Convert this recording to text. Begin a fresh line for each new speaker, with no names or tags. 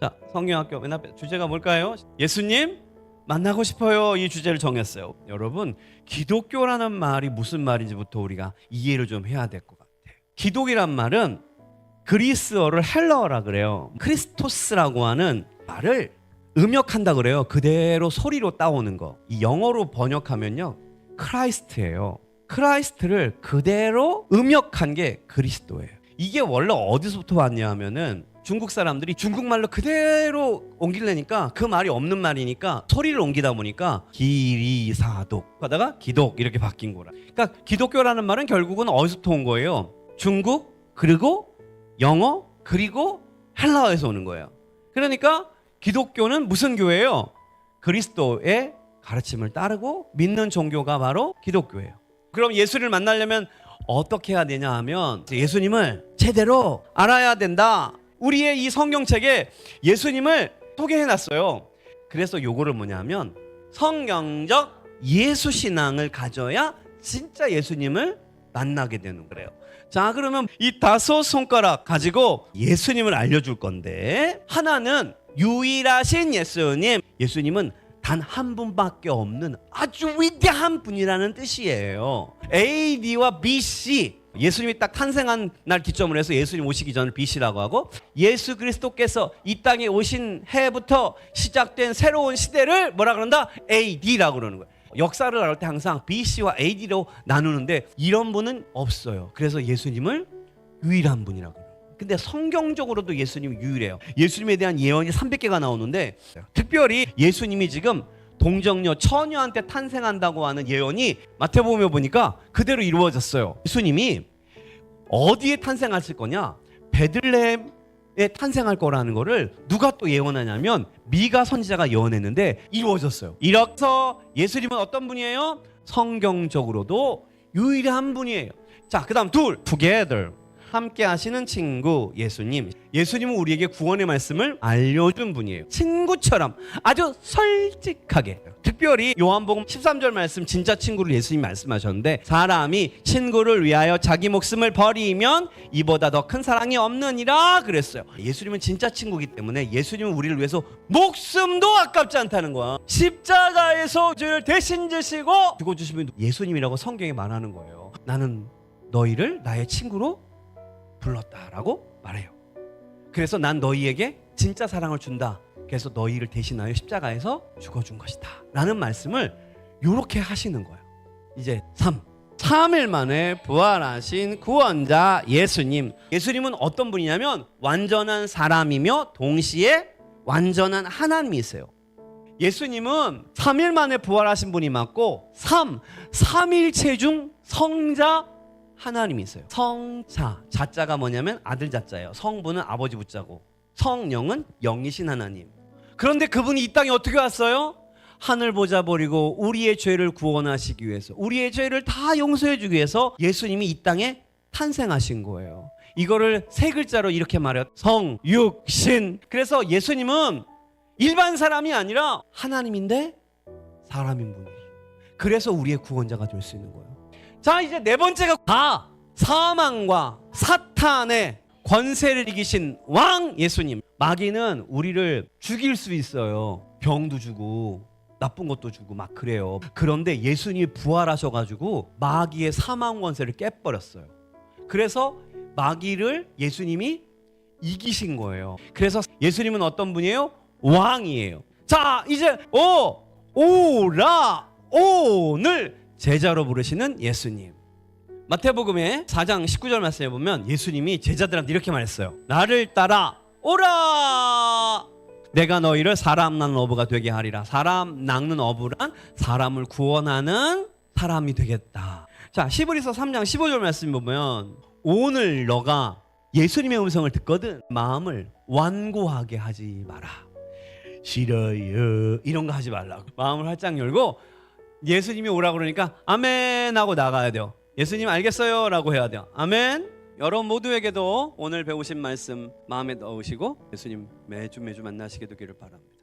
자, 성경학교 맨 앞에 주제가 뭘까요? 예수님 만나고 싶어요. 이 주제를 정했어요. 여러분, 기독교라는 말이 무슨 말인지부터 우리가 이해를 좀 해야 될 것 같아요. 기독이란 말은 그리스어를 헬러라 그래요. 크리스토스라고 하는 말을 음역한다 그래요. 그대로 소리로 따오는 거. 이 영어로 번역하면요. 크라이스트예요. 크라이스트를 그대로 음역한 게 그리스도예요. 이게 원래 어디서부터 왔냐 하면은 중국 사람들이 중국말로 그대로 옮기려니까 그 말이 없는 말이니까 소리를 옮기다 보니까 기리사독 하다가 기독 이렇게 바뀐 거라. 그러니까 기독교라는 말은 결국은 어디서부터 온 거예요? 중국 그리고 영어 그리고 헬라어에서 오는 거예요. 그러니까 기독교는 무슨 교회예요? 그리스도의 가르침을 따르고 믿는 종교가 바로 기독교예요. 그럼 예수를 만나려면 어떻게 해야 되냐 하면 예수님을 제대로 알아야 된다. 우리의 이 성경책에 예수님을 소개해 놨어요. 그래서 요거를 뭐냐면 성경적 예수 신앙을 가져야 진짜 예수님을 만나게 되는 거래요. 자, 그러면 이 다섯 손가락 가지고 예수님을 알려줄 건데 하나는 유일하신 예수님. 예수님은 단 한 분밖에 없는 아주 위대한 분이라는 뜻이에요. AD와 BC. 예수님이 딱 탄생한 날 기점으로 해서 예수님 오시기 전을 BC라고 하고 예수 그리스도께서 이 땅에 오신 해부터 시작된 새로운 시대를 뭐라 그런다? AD라고 그러는 거예요. 역사를 알을 때 항상 BC와 AD로 나누는데 이런 분은 없어요. 그래서 예수님을 유일한 분이라고. 근데 성경적으로도 예수님이 유일해요. 예수님에 대한 예언이 300개가 나오는데 특별히 예수님이 지금 동정녀 처녀한테 탄생한다고 하는 예언이 마태복음에 보니까 그대로 이루어졌어요. 예수님이 어디에 탄생하실 거냐? 베들레헴에 탄생할 거라는 거를 누가 또 예언하냐면 미가 선지자가 예언했는데 이루어졌어요. 이렇서 예수님은 어떤 분이에요? 성경적으로도 유일한 분이에요. 자, 그다음 둘, together. 함께 하시는 친구 예수님. 예수님은 우리에게 구원의 말씀을 알려준 분이에요. 친구처럼 아주 솔직하게. 특별히 요한복음 13절 말씀 진짜 친구를 예수님 말씀하셨는데 사람이 친구를 위하여 자기 목숨을 버리면 이보다 더 큰 사랑이 없느니라 그랬어요. 예수님은 진짜 친구이기 때문에 예수님은 우리를 위해서 목숨도 아깝지 않다는 거야. 십자가에서 죄를 대신 지시고 죽어 주신 분이 예수님이라고 성경에 말하는 거예요. 나는 너희를 나의 친구로 불렀다라고 말해요. 그래서 난 너희에게 진짜 사랑을 준다. 그래서 너희를 대신하여 십자가에서 죽어준 것이다. 라는 말씀을 이렇게 하시는 거예요. 이제 3. 3일 만에 부활하신 구원자 예수님. 예수님은 어떤 분이냐면 완전한 사람이며 동시에 완전한 하나님이세요. 예수님은 3일 만에 부활하신 분이 맞고 3. 삼일체 중 성자 하나님이세요. 성자. 자자가 뭐냐면 아들 자자예요. 성부는 아버지 붙자고. 성령은 영이신 하나님. 그런데 그분이 이 땅에 어떻게 왔어요? 하늘 보자 버리고 우리의 죄를 구원하시기 위해서 우리의 죄를 다 용서해 주기 위해서 예수님이 이 땅에 탄생하신 거예요. 이거를 세 글자로 이렇게 말해요. 성, 육, 신. 그래서 예수님은 일반 사람이 아니라 하나님인데 사람인 분이에요. 그래서 우리의 구원자가 될 수 있는 거예요. 자, 이제 네 번째가 다 사망과 사탄의 권세를 이기신 왕 예수님. 마귀는 우리를 죽일 수 있어요. 병도 주고 나쁜 것도 주고 막 그래요. 그런데 예수님이 부활하셔가지고 마귀의 사망 권세를 깨버렸어요. 그래서 마귀를 예수님이 이기신 거예요. 그래서 예수님은 어떤 분이에요? 왕이에요. 자, 이제 오 오라 오늘 제자로 부르시는 예수님. 마태복음의 4장 19절 말씀에 보면 예수님이 제자들한테 이렇게 말했어요. 나를 따라 오라. 내가 너희를 사람 낳는 어부가 되게 하리라. 사람 낳는 어부란 사람을 구원하는 사람이 되겠다. 자, 시브리서 3장 15절 말씀 보면 오늘 너가 예수님의 음성을 듣거든 마음을 완고하게 하지 마라. 싫어요. 이런 거 하지 말라고. 마음을 활짝 열고 예수님이 오라 그러니까 아멘 하고 나가야 돼요. 예수님 알겠어요 라고 해야 돼요. 아멘. 여러분 모두에게도 오늘 배우신 말씀 마음에 넣으시고 예수님 매주 매주 만나시게 되기를 바랍니다.